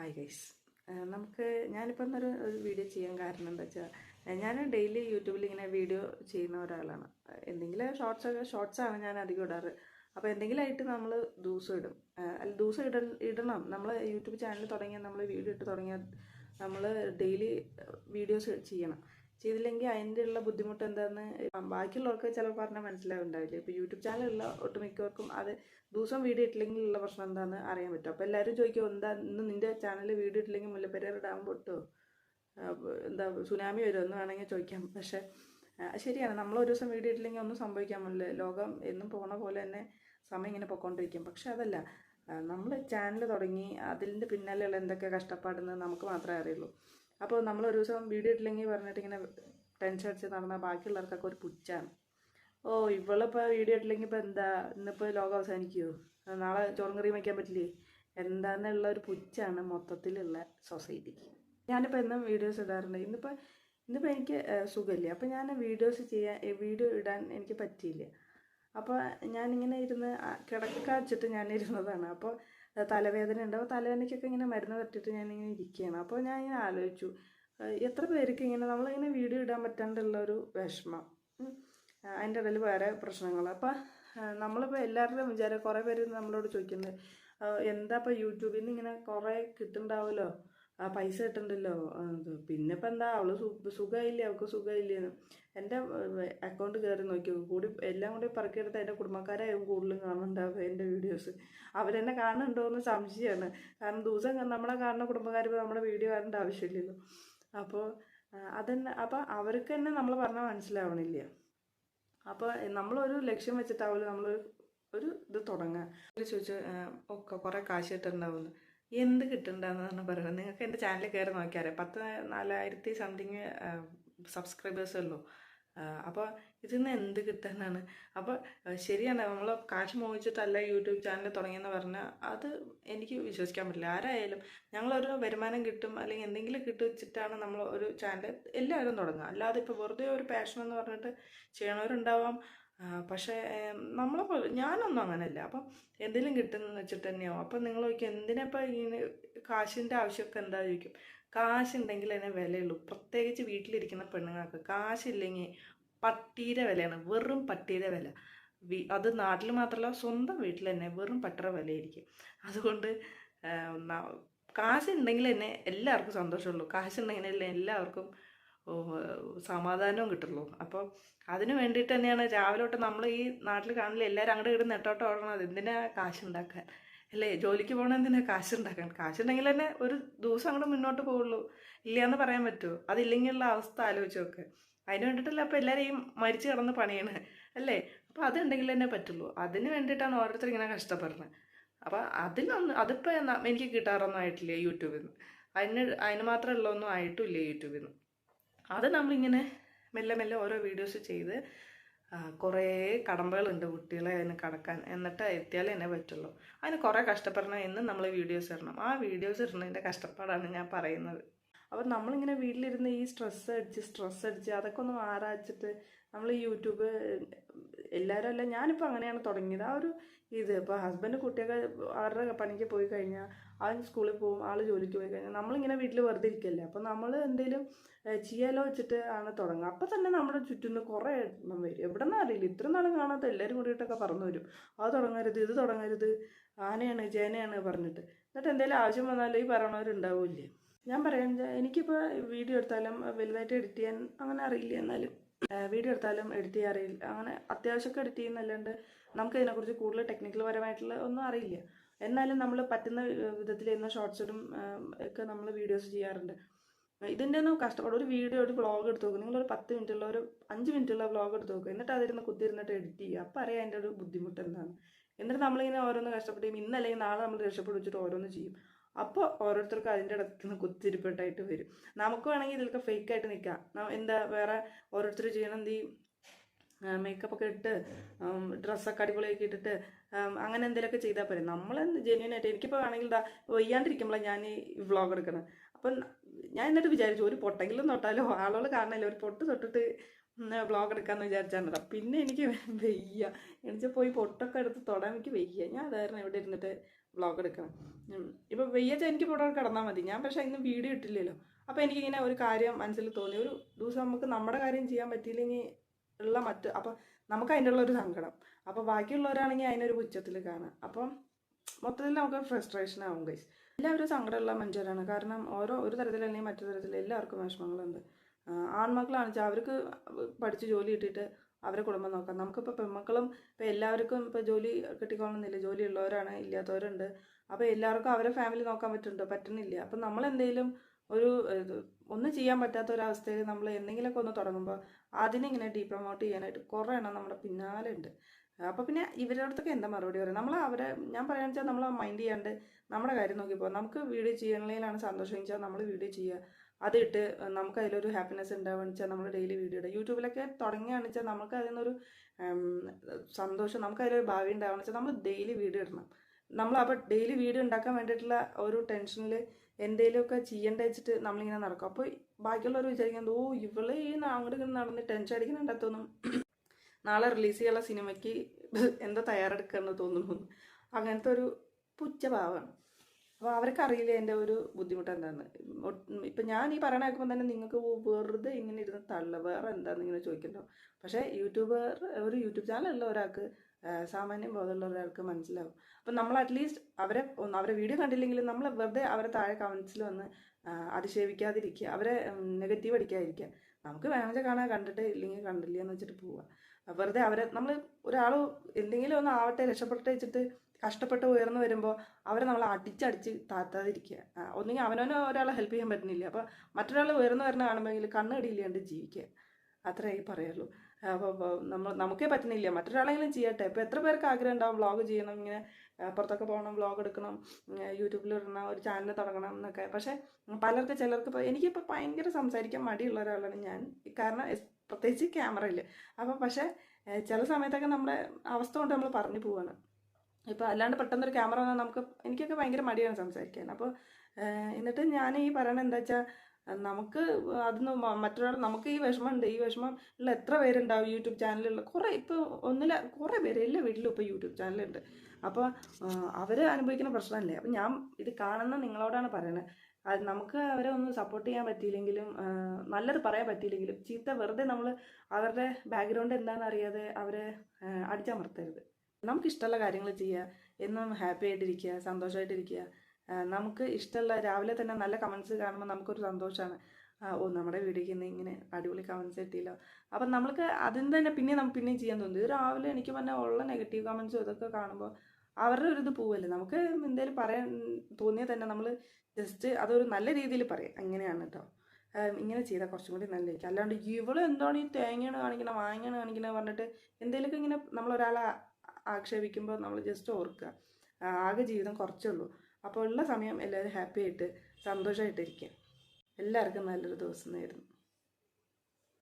Hi guys നമുക്ക് ഞാനിപ്പോൾ ഇന്നൊരു ഒരു വീഡിയോ ചെയ്യാൻ കാരണം എന്താ വെച്ചാൽ ഞാൻ ഡെയിലി യൂട്യൂബിൽ ഇങ്ങനെ വീഡിയോ ചെയ്യുന്ന ഒരാളാണ്. എന്തെങ്കിലും ഷോർട്സ് ഒക്കെ ഷോർട്സ് ആണ് ഞാൻ അധികം ഇടാറ്. അപ്പോൾ എന്തെങ്കിലും ആയിട്ട് നമ്മൾ ദിവസം ഇടും അല്ല ദിവസം ഇട ഇടണം. നമ്മൾ യൂട്യൂബ് ചാനൽ തുടങ്ങിയാൽ നമ്മൾ വീഡിയോ ഇട്ട് തുടങ്ങിയാൽ നമ്മൾ ഡെയിലി വീഡിയോസ് ചെയ്യണം. ചെയ്തില്ലെങ്കിൽ അതിന്റെ ഉള്ള ബുദ്ധിമുട്ട് എന്താണെന്ന് ബാക്കിയുള്ളവർക്ക് ചിലപ്പോൾ പറഞ്ഞാൽ മനസ്സിലാവുണ്ടാവില്ല. ഇപ്പോൾ യൂട്യൂബ് ചാനലുള്ള ഒട്ടുമിക്കവർക്കും അത് ദിവസം വീഡിയോ ഇട്ടില്ലെങ്കിൽ ഉള്ള പ്രശ്നം എന്താണെന്ന് അറിയാൻ പറ്റും. അപ്പോൾ എല്ലാവരും ചോദിക്കും എന്താ ഇന്ന് നിന്റെ ചാനലിൽ വീഡിയോ ഇട്ടില്ലെങ്കിൽ മുല്ലപ്പെരിയാർ ഡാം പൊട്ടോ? എന്താ സുനാമി വരുമോ എന്ന് വേണമെങ്കിൽ ചോദിക്കാം. പക്ഷേ ശരിയാണ്. നമ്മൾ ഒരു ദിവസം വീഡിയോ ഇട്ടില്ലെങ്കിൽ ഒന്നും സംഭവിക്കാൻ പറ്റില്ല. ലോകം എന്നും പോണ പോലെ തന്നെ സമയം ഇങ്ങനെ പൊക്കോണ്ടിരിക്കും. പക്ഷെ അതല്ല. നമ്മൾ ചാനൽ തുടങ്ങി അതിന്റെ പിന്നാലെയുള്ള എന്തൊക്കെ കഷ്ടപ്പാടെന്ന് നമുക്ക് മാത്രമേ അറിയുള്ളൂ. അപ്പോൾ നമ്മൾ ഒരു ദിവസം വീഡിയോ ഇട്ടില്ലെങ്കിൽ പറഞ്ഞിട്ട് ഇങ്ങനെ ടെൻഷൻ അടിച്ച് നടന്ന ബാക്കിയുള്ളവർക്കൊക്കെ ഒരു പുച്ഛാണ്. ഓ ഇവളിപ്പോൾ വീഡിയോ ഇട്ടില്ലെങ്കിൽ ഇപ്പോൾ എന്താ? ഇന്നിപ്പോൾ ലോകം അവസാനിക്കുമോ നാളെ ചോറും കറിയും വയ്ക്കാൻ പറ്റില്ലേ? എന്താന്നുള്ള ഒരു പുച്ഛാണ് മൊത്തത്തിലുള്ള സൊസൈറ്റിക്ക് ഞാനിപ്പോൾ എന്നും വീഡിയോസ് ഇടാറുണ്ട്. ഇന്നിപ്പോൾ ഇന്നിപ്പോൾ എനിക്ക് സുഖമില്ല. അപ്പോൾ ഞാൻ വീഡിയോസ് ചെയ്യാൻ വീഡിയോ ഇടാൻ എനിക്ക് പറ്റിയില്ല. അപ്പോൾ ഞാനിങ്ങനെ ഇരുന്ന് കിടക്കാച്ചിട്ട് ഇരുന്നതാണ് അപ്പോൾ തലവേദന ഉണ്ട്. അപ്പോൾ തലവേദനയ്ക്കൊക്കെ ഇങ്ങനെ മരുന്ന് തട്ടിട്ട് ഞാനിങ്ങനെ ഇരിക്കുകയാണ്. അപ്പോൾ ഞാൻ ഇങ്ങനെ ആലോചിച്ചു എത്ര പേർക്ക് ഇങ്ങനെ നമ്മളിങ്ങനെ വീഡിയോ ഇടാൻ പറ്റാണ്ടുള്ള ഒരു വിഷമം അതിന്റെ ഇടയിൽ വേറെ പ്രശ്നങ്ങൾ അപ്പോൾ നമ്മളിപ്പോൾ എല്ലാവരുടെയും വിചാരം കുറേ പേര് നമ്മളോട് ചോദിക്കുന്നത് എന്താ ഇപ്പോൾ യൂട്യൂബിൽ നിന്ന് ഇങ്ങനെ കുറേ കിട്ടുന്നുണ്ടാവുമല്ലോ ആ പൈസ കിട്ടുന്നുണ്ടല്ലോ പിന്നെ ഇപ്പം എന്താ അവൾ സുഖമില്ലേ അവൾക്ക് സുഖമായില്ലേന്ന് എന്റെ അക്കൗണ്ട് കയറി നോക്കി കൂടി എല്ലാം കൂടി പറക്കിയെടുത്ത് എന്റെ കുടുംബക്കാരായും കൂടുതലും കാണുന്നുണ്ടാവുക എന്റെ വീഡിയോസ് അവരെന്നെ കാണുന്നുണ്ടോ എന്ന് സംശയമാണ് കാരണം ദിവസം നമ്മളെ കാണുന്ന കുടുംബക്കാർ നമ്മുടെ വീഡിയോ കാണേണ്ട ആവശ്യമില്ലല്ലോ. അപ്പോൾ അതന്നെ അപ്പോൾ അവർക്ക് തന്നെ നമ്മൾ പറഞ്ഞാൽ മനസ്സിലാവണില്ല. അപ്പോൾ നമ്മളൊരു ലക്ഷ്യം വെച്ചിട്ടാവില്ല നമ്മൾ ഒരു ഇത് തുടങ്ങുക അവർ ചോദിച്ചു ഒക്കെ കുറേ കാശ് കിട്ടുന്നുണ്ടാവുന്നു എന്ത് കിട്ടുന്നുണ്ടെന്നാണ് പറയുന്നത്? നിങ്ങൾക്ക് എന്റെ ചാനലിൽ കയറി നോക്കിയാറേ പത്ത് നാലായിരത്തി സംതിങ് സബ്സ്ക്രൈബേഴ്സ് ഉള്ളൂ. അപ്പോൾ ഇതിൽ നിന്ന് എന്ത് കിട്ടാനാണ് അപ്പോൾ ശരിയാണ്. നമ്മൾ കാശ് മോഹിച്ചിട്ടല്ല യൂട്യൂബ് ചാനൽ തുടങ്ങിയെന്ന് പറഞ്ഞാൽ അത് എനിക്ക് വിശ്വസിക്കാൻ പറ്റില്ല. ആരായാലും ഞങ്ങളൊരു വരുമാനം കിട്ടും അല്ലെങ്കിൽ എന്തെങ്കിലും കിട്ടിച്ചിട്ടാണ് നമ്മൾ ഒരു ചാനൽ എല്ലാവരും തുടങ്ങുക. അല്ലാതെ ഇപ്പോൾ വെറുതെ ഒരു പാഷൻ എന്ന് പറഞ്ഞിട്ട് ചെയ്യണവരുണ്ടാവാം. പക്ഷേ നമ്മളെ പോലെ ഞാനൊന്നും അങ്ങനെയല്ല. അപ്പം എന്തെങ്കിലും കിട്ടുമെന്ന് വെച്ചിട്ട് തന്നെയാവും. അപ്പം നിങ്ങൾ ചോദിക്കും എന്തിനാ ഇപ്പം ഇങ്ങനെ കാശിന്റെ ആവശ്യമൊക്കെ എന്താ ചോദിക്കും കാശുണ്ടെങ്കിൽ അതിനെ വിലയുള്ളൂ. പ്രത്യേകിച്ച് വീട്ടിലിരിക്കുന്ന പെണ്ണുങ്ങൾക്ക് കാശില്ലെങ്കിൽ പട്ടിയുടെ വിലയാണ് വെറും പട്ടിയുടെ വില. അത് നാട്ടിൽ മാത്രമല്ല സ്വന്തം വീട്ടിൽ തന്നെ വെറും പട്ടറ വിലയായിരിക്കും. അതുകൊണ്ട് കാശുണ്ടെങ്കിൽ തന്നെ എല്ലാവർക്കും സന്തോഷമുള്ളൂ. കാശുണ്ടെങ്കിൽ തന്നെ എല്ലാവർക്കും സമാധാനവും കിട്ടുള്ളൂ. അപ്പോൾ അതിന് വേണ്ടിയിട്ട് തന്നെയാണ് രാവിലെ തൊട്ട് നമ്മൾ ഈ നാട്ടിൽ കാണില്ല എല്ലാവരും അങ്ങോട്ട് ഇടുന്ന നെട്ടോട്ട് ഓടണത്. എന്തിനാ കാശുണ്ടാക്കാൻ? അല്ലേ? ജോലിക്ക് പോകണ എന്തിനാ കാശുണ്ടാക്കാൻ? കാശുണ്ടെങ്കിൽ തന്നെ ഒരു ദിവസം അങ്ങോട്ട് മുന്നോട്ട് പോകുള്ളൂ ഇല്ല എന്ന് പറയാൻ പറ്റുമോ അതില്ലെങ്കിലുള്ള അവസ്ഥ ആലോചിച്ച് നോക്ക്. അതിന് വേണ്ടിയിട്ടല്ല അപ്പോൾ എല്ലാവരും ഈ മരിച്ചു കിടന്ന് പണിയണ്. അല്ലേ? അപ്പോൾ അതുണ്ടെങ്കിൽ തന്നെ പറ്റുള്ളൂ. അതിന് വേണ്ടിയിട്ടാണ് ഓരോരുത്തർ ഇങ്ങനെ കഷ്ടപ്പെടുന്നത് അപ്പോൾ അതിനൊന്നും അതിപ്പോൾ എനിക്ക് കിട്ടാറൊന്നും ആയിട്ടില്ല യൂട്യൂബിൽ നിന്ന് അതിന് അതിന് മാത്രമുള്ളതൊന്നും ആയിട്ടുമില്ല യൂട്യൂബിൽ നിന്ന് അത് നമ്മളിങ്ങനെ മെല്ലെ മെല്ലെ ഓരോ വീഡിയോസ് ചെയ്ത് കുറേ കടമ്പകളുണ്ട് കുട്ടികളെ അതിന് കടക്കാൻ. എന്നിട്ട് എത്തിയാലേ എന്നെ പറ്റുള്ളൂ. അതിന് കുറേ കഷ്ടപ്പെടണം എന്നും നമ്മൾ വീഡിയോസ് ഇടണം. ആ വീഡിയോസ് ഇടുന്നതിന്റെ കഷ്ടപ്പാടാണ് ഞാൻ പറയുന്നത്. അപ്പം നമ്മളിങ്ങനെ വീട്ടിലിരുന്ന് ഈ സ്ട്രെസ് അടിച്ച് സ്ട്രെസ് അടിച്ച് അതൊക്കെ ഒന്ന് മാറാച്ചിട്ട് നമ്മൾ യൂട്യൂബ് എല്ലാവരും അല്ല ഞാനിപ്പോൾ അങ്ങനെയാണ് തുടങ്ങിയത്. ആ ഒരു ഇത് ഇപ്പോൾ ഹസ്ബൻഡ് കുട്ടിയൊക്കെ അവരുടെ പണിക്ക് പോയി കഴിഞ്ഞാൽ ആൾ സ്കൂളിൽ പോകും ആൾ ജോലിക്ക് പോയി കഴിഞ്ഞാൽ നമ്മളിങ്ങനെ വീട്ടിൽ വെറുതെ ഇരിക്കല്ലേ? അപ്പോൾ നമ്മൾ എന്തെങ്കിലും ചെയ്യാലോ വെച്ചിട്ട് ആണ് തുടങ്ങുക. അപ്പോൾ തന്നെ നമ്മുടെ ചുറ്റും കുറേ എണ്ണം വരും. എവിടെ നിന്നും അറിയില്ല. ഇത്ര നാളും കാണാത്ത എല്ലാവരും കൂടിയിട്ടൊക്കെ പറഞ്ഞു വരും. അത് തുടങ്ങരുത് ഇത് തുടങ്ങരുത് ആനയാണ് ചേനയാണ് പറഞ്ഞിട്ട്. എന്നിട്ട് എന്തെങ്കിലും ആവശ്യം വന്നാലും ഈ പറയണവരുണ്ടാവില്ലേ? ഞാൻ പറയാൻ എനിക്കിപ്പോൾ വീഡിയോ എടുത്താലും വലുതായിട്ട് എഡിറ്റ് ചെയ്യാൻ അങ്ങനെ അറിയില്ല എന്നാലും. വീഡിയോ എടുത്താലും എഡിറ്റ് ചെയ്യാൻ അറിയില്ല അങ്ങനെ അത്യാവശ്യമൊക്കെ എഡിറ്റ് ചെയ്യുന്നല്ലാണ്ട് നമുക്ക് ഇതിനെക്കുറിച്ച് കൂടുതൽ ടെക്നിക്കൽ പരമായിട്ടുള്ള ഒന്നും അറിയില്ല. എന്നാലും നമ്മൾ പറ്റുന്ന വിധത്തിൽ ചെയ്യുന്ന ഷോർട്സിടും ഒക്കെ നമ്മൾ വീഡിയോസ് ചെയ്യാറുണ്ട്. ഇതിന്റെ ഒന്നും കഷ്ടപ്പാട് ഒരു വീഡിയോ ഒരു വ്ളോഗ് എടുത്ത് നോക്കുക നിങ്ങളൊരു പത്ത് മിനിറ്റുള്ള ഒരു അഞ്ച് മിനിറ്റുള്ള വ്ളോഗ് എടുത്ത് നോക്കുക എന്നിട്ട് അതിരുന്ന് കുത്തിരുന്നിട്ട് എഡിറ്റ് ചെയ്യുക. അപ്പോൾ അറിയാം അതിന്റെ ഒരു ബുദ്ധിമുട്ട് എന്താണ് എന്നിട്ട് നമ്മളിങ്ങനെ ഓരോന്ന് കഷ്ടപ്പെട്ട് ഇന്നല്ലെങ്കിൽ നാളെ നമ്മൾ രക്ഷപ്പെട്ട് വെച്ചിട്ട് ഓരോന്ന് ചെയ്യും. അപ്പോൾ ഓരോരുത്തർക്കും അതിന്റെ ഇടയ്ക്ക് നിന്ന് കുത്തിരിപ്പെട്ടായിട്ട് വരും. നമുക്ക് വേണമെങ്കിൽ ഇതിലൊക്കെ ഫേക്ക് ആയിട്ട് നിൽക്കാം എന്താ വേറെ ഓരോരുത്തർ ചെയ്യണം എന്ത് മേക്കപ്പ് ഒക്കെ ഇട്ട് ഡ്രസ്സൊക്കെ അടിപൊളിയാക്കി ഇട്ടിട്ട് അങ്ങനെ എന്തെങ്കിലുമൊക്കെ ചെയ്താൽ പോരെ. നമ്മൾ ജെന്യൂൻ ആയിട്ട് എനിക്കിപ്പോൾ വേണമെങ്കിൽ ഇതാ വയ്യാണ്ടിരിക്കുമ്പോഴാണ് ഞാൻ ഈ വ്ളോഗ് എടുക്കുന്നത് അപ്പം ഞാൻ എന്നിട്ട് വിചാരിച്ചു ഒരു പൊട്ടെങ്കിലും തൊട്ടാലോ? ആളുകൾ കാണണല്ലോ ഒരു പൊട്ട് തൊട്ടിട്ട് വ്ളോഗ് എടുക്കാമെന്ന് വിചാരിച്ചാണ് പിന്നെ എനിക്ക് വെയ്യ. എനിക്ക് പോയി പൊട്ടൊക്കെ എടുത്ത് തൊടാൻ എനിക്ക് വെയ്യ. ഞാൻ അതായിരുന്നു ഇവിടെ ഇരുന്നിട്ട് വ്ളോഗ് എടുക്കണം. ഉം. ഇപ്പൊ വെയ്യച്ച എനിക്ക് പൊട്ടൊക്കെ കിടന്നാൽ മതി. ഞാൻ പക്ഷെ ഇന്ന് വീഡിയോ ഇട്ടില്ലല്ലോ. അപ്പോൾ എനിക്കിങ്ങനെ ഒരു കാര്യം മനസ്സിൽ തോന്നി. ഒരു ദിവസം നമുക്ക് നമ്മുടെ കാര്യം ചെയ്യാൻ പറ്റിയില്ലെങ്കിൽ ഉള്ള മറ്റ് അപ്പം നമുക്ക് അതിന്റെ ഉള്ള ഒരു സങ്കടം. അപ്പോൾ ബാക്കിയുള്ളവരാണെങ്കിൽ അതിനൊരു പുച്ഛത്തിൽ കാണാം. അപ്പം മൊത്തത്തിൽ നമുക്ക് ഫ്രസ്ട്രേഷൻ ആവും ഗൈസ് എല്ലാവരും സങ്കടമുള്ള മനുഷ്യരാണ്. കാരണം ഓരോ ഒരു തരത്തിലല്ലെങ്കിൽ മറ്റു തരത്തിൽ എല്ലാവർക്കും വിഷമങ്ങളുണ്ട്. ആ, ആൺമക്കളാണെന്ന് വെച്ചാൽ അവർക്ക് പഠിച്ച് ജോലി കിട്ടിയിട്ട് അവരെ കുടുംബം നോക്കാം. നമുക്കിപ്പോൾ പെൺമക്കളും ഇപ്പോൾ എല്ലാവർക്കും ഇപ്പോൾ ജോലി കിട്ടിക്കോളണമെന്നില്ല ജോലി ഉള്ളവരാണ് ഇല്ലാത്തവരുണ്ട്. അപ്പോൾ എല്ലാവർക്കും അവരെ ഫാമിലി നോക്കാൻ പറ്റുന്നുണ്ടോ? പറ്റുന്നില്ല അപ്പം നമ്മളെന്തെങ്കിലും ഒരു ഒന്നും ചെയ്യാൻ പറ്റാത്ത ഒരവസ്ഥയിൽ നമ്മൾ എന്തെങ്കിലുമൊക്കെ ഒന്ന് തുടങ്ങുമ്പോൾ അതിനെ ഇങ്ങനെ ഡീപ്രമോട്ട് ചെയ്യാനായിട്ട് കുറേ എണ്ണം നമ്മുടെ പിന്നാലെ ഉണ്ട് അപ്പോൾ പിന്നെ ഇവരുടെ അടുത്തൊക്കെ എന്താ മറുപടി പറയുക നമ്മൾ അവരെ ഞാൻ പറയാന്ന് വെച്ചാൽ നമ്മൾ മൈൻഡ് ചെയ്യാണ്ട് നമ്മുടെ കാര്യം നോക്കി പോകും നമുക്ക് വീഡിയോ ചെയ്യണതിലാണ് സന്തോഷം. വെച്ചാൽ നമ്മൾ വീഡിയോ ചെയ്യുക. അതിട്ട് നമുക്ക് അതിലൊരു ഹാപ്പിനെസ് ഉണ്ടാവുകയെന്ന് വെച്ചാൽ നമ്മൾ ഡെയിലി വീഡിയോ ഇടുക. യൂട്യൂബിലൊക്കെ തുടങ്ങുകയാണെന്ന് വെച്ചാൽ നമുക്ക് അതിൽ സന്തോഷം നമുക്ക് അതിലൊരു ഭാവി ഉണ്ടാവുകയെന്ന് വെച്ചാൽ നമ്മൾ ഡെയിലി വീഡിയോ ഇടണം. നമ്മൾ അപ്പോൾ ഡെയിലി വീഡിയോ ഉണ്ടാക്കാൻ വേണ്ടിയിട്ടുള്ള ഒരു ടെൻഷനിൽ എന്തെങ്കിലുമൊക്കെ ചെയ്യേണ്ട വെച്ചിട്ട് നമ്മളിങ്ങനെ നടക്കും. അപ്പോൾ ബാക്കിയുള്ളവർ വിചാരിക്കുന്നത് ഓ ഇവളെ ഈ അങ്ങോട്ട് ഇങ്ങനെ നടന്ന് ടെൻഷൻ അടിക്കുന്നുണ്ടെന്ന് നാളെ റിലീസ് ചെയ്യാനുള്ള സിനിമയ്ക്ക് എന്താ തയ്യാറെടുക്കുകയെന്ന് തോന്നുന്നു. അങ്ങനത്തെ ഒരു പുച്ഛഭാവമാണ് അപ്പോൾ അവർക്ക് അറിയില്ല എന്റെ ഒരു ബുദ്ധിമുട്ട് എന്താണെന്ന് ഇപ്പം ഞാൻ ഈ പറയണ കേൾക്കുമ്പോൾ തന്നെ നിങ്ങൾക്ക് വെറുതെ ഇങ്ങനെ ഇരുന്ന് തള്ള വേറെ എന്താണെന്ന് ഇങ്ങനെ ചോദിക്കണ്ടോ പക്ഷേ യൂട്യൂബർ ഒരു യൂട്യൂബ് ചാനലുള്ള ഒരാൾക്ക് സാമാന്യം ബോധമുള്ള ഒരാൾക്ക് മനസ്സിലാവും. അപ്പം നമ്മൾ അറ്റ്ലീസ്റ്റ് അവരെ അവരെ വീഡിയോ കണ്ടില്ലെങ്കിലും നമ്മൾ വെറുതെ അവരെ താഴെ കമൻസിൽ വന്ന് അധിക്ഷേപിക്കാതിരിക്കുക അവരെ നെഗറ്റീവ് അടിക്കാതിരിക്കുക. നമുക്ക് വേണമെങ്കിൽ കാണാൻ കണ്ടിട്ട് ഇല്ലെങ്കിൽ കണ്ടില്ല എന്ന് വെച്ചിട്ട് പോവുക വെറുതെ അവരെ നമ്മൾ ഒരാൾ എന്തെങ്കിലും ഒന്ന് ആവട്ടെ രക്ഷപ്പെട്ട് വെച്ചിട്ട് കഷ്ടപ്പെട്ട് ഉയർന്നു വരുമ്പോൾ അവരെ നമ്മൾ അടിച്ചടിച്ച് താത്താതിരിക്കുക. ഒന്നുകിൽ അവനവനെ ഒരാളെ ഹെൽപ്പ് ചെയ്യാൻ പറ്റുന്നില്ല. അപ്പോൾ മറ്റൊരാൾ ഉയർന്നു വരുന്ന കാണുമ്പോൾ കണ്ണടിയില്ലാണ്ട് ജീവിക്കുക. അത്രേ ഈ പറയുള്ളൂ അപ്പോൾ നമ്മൾ നമുക്കേ പറ്റുന്നില്ല. മറ്റൊരാളെങ്കിലും ചെയ്യട്ടെ. ഇപ്പോൾ എത്ര പേർക്ക് ആഗ്രഹം ഉണ്ടാവും വ്ളോഗ് ചെയ്യണം ഇങ്ങനെ പുറത്തൊക്കെ പോകണം വ്ളോഗ് എടുക്കണം യൂട്യൂബിൽ ഇടണം ഒരു ചാനൽ തുടങ്ങണം എന്നൊക്കെ. പക്ഷേ പലർക്ക് ചിലർക്ക് ഇപ്പോൾ എനിക്കിപ്പോൾ ഭയങ്കര സംസാരിക്കാൻ മടിയുള്ള ഒരാളാണ് ഞാൻ. കാരണം പ്രത്യേകിച്ച് ക്യാമറയിൽ അപ്പം പക്ഷേ ചില സമയത്തൊക്കെ നമ്മുടെ അവസ്ഥ കൊണ്ട് നമ്മൾ പറഞ്ഞു പോവാണ്. ഇപ്പോൾ അല്ലാണ്ട് പെട്ടെന്നൊരു ക്യാമറ വന്നാൽ നമുക്ക് എനിക്കൊക്കെ ഭയങ്കര മടിയാണ് സംസാരിക്കാൻ. അപ്പോൾ എന്നിട്ട് ഞാൻ ഈ പറയണത് എന്താ വെച്ചാൽ നമുക്ക് അതിന് മറ്റൊരാൾ നമുക്ക് ഈ വിഷമമുണ്ട്. ഈ വിഷമം ഉള്ള എത്ര പേരുണ്ടാവും യൂട്യൂബ് ചാനലുള്ള കുറേ ഇപ്പോൾ ഒന്നില കുറേ പേര് എല്ലാ വീട്ടിലും ഇപ്പോൾ യൂട്യൂബ് ചാനലുണ്ട്. അപ്പോൾ അവർ അനുഭവിക്കുന്ന പ്രശ്നമല്ലേ? അപ്പം ഞാൻ ഇത് കാണുന്ന നിങ്ങളോടാണ് പറയുന്നത് അത് നമുക്ക് അവരെ ഒന്നും സപ്പോർട്ട് ചെയ്യാൻ പറ്റിയില്ലെങ്കിലും നല്ലത് പറയാൻ പറ്റിയില്ലെങ്കിലും ചീത്ത വെറുതെ നമ്മൾ അവരുടെ ബാക്ക്ഗ്രൗണ്ട് എന്താണെന്ന് അറിയാതെ അവരെ അടിച്ചമർത്തരുത്. നമുക്ക് ഇഷ്ടമുള്ള കാര്യങ്ങൾ ചെയ്യുക എന്നും ഹാപ്പി ആയിട്ടിരിക്കുക സന്തോഷമായിട്ടിരിക്കുക നമുക്ക് ഇഷ്ടമുള്ള രാവിലെ തന്നെ നല്ല കമൻസ് കാണുമ്പോൾ നമുക്കൊരു സന്തോഷമാണ് ഓ നമ്മുടെ വീഡിയോക്ക് ഇന്ന് ഇങ്ങനെ അടിപൊളി കമൻസ് കിട്ടിയല്ലോ. അപ്പം നമ്മൾക്ക് അതിന് തന്നെ പിന്നെ നമുക്ക് പിന്നെയും ചെയ്യാൻ തോന്നുന്നു രാവിലെ എനിക്ക് പറഞ്ഞാൽ ഉള്ള നെഗറ്റീവ് കമൻസും ഇതൊക്കെ കാണുമ്പോൾ അവരുടെ ഒരു ഇത് പോവല്ലേ? നമുക്ക് എന്തെങ്കിലും പറയാൻ തോന്നിയാൽ തന്നെ നമ്മൾ ജസ്റ്റ് അതൊരു നല്ല രീതിയിൽ പറയാം. അങ്ങനെയാണ് കേട്ടോ ഇങ്ങനെ ചെയ്താൽ കുറച്ചും കൂടി നല്ലതായിരിക്കും. അല്ലാണ്ട് ഇവൾ എന്താണ് ഈ തേങ്ങയാണ് കാണിക്കണം വാങ്ങിയാണ് കാണിക്കണമെന്ന് പറഞ്ഞിട്ട് എന്തെങ്കിലുമൊക്കെ ഇങ്ങനെ നമ്മൾ ഒരാളെ ആക്ഷേപിക്കുമ്പോൾ നമ്മൾ ജസ്റ്റ് ഓർക്കുക ആകെ ജീവിതം കുറച്ചേ ഉള്ളൂ. അപ്പോൾ ഉള്ള സമയം എല്ലാവരും ഹാപ്പി ആയിട്ട് സന്തോഷമായിട്ടിരിക്കുക എല്ലാവർക്കും നല്ലൊരു ദിവസം നേരുന്നു.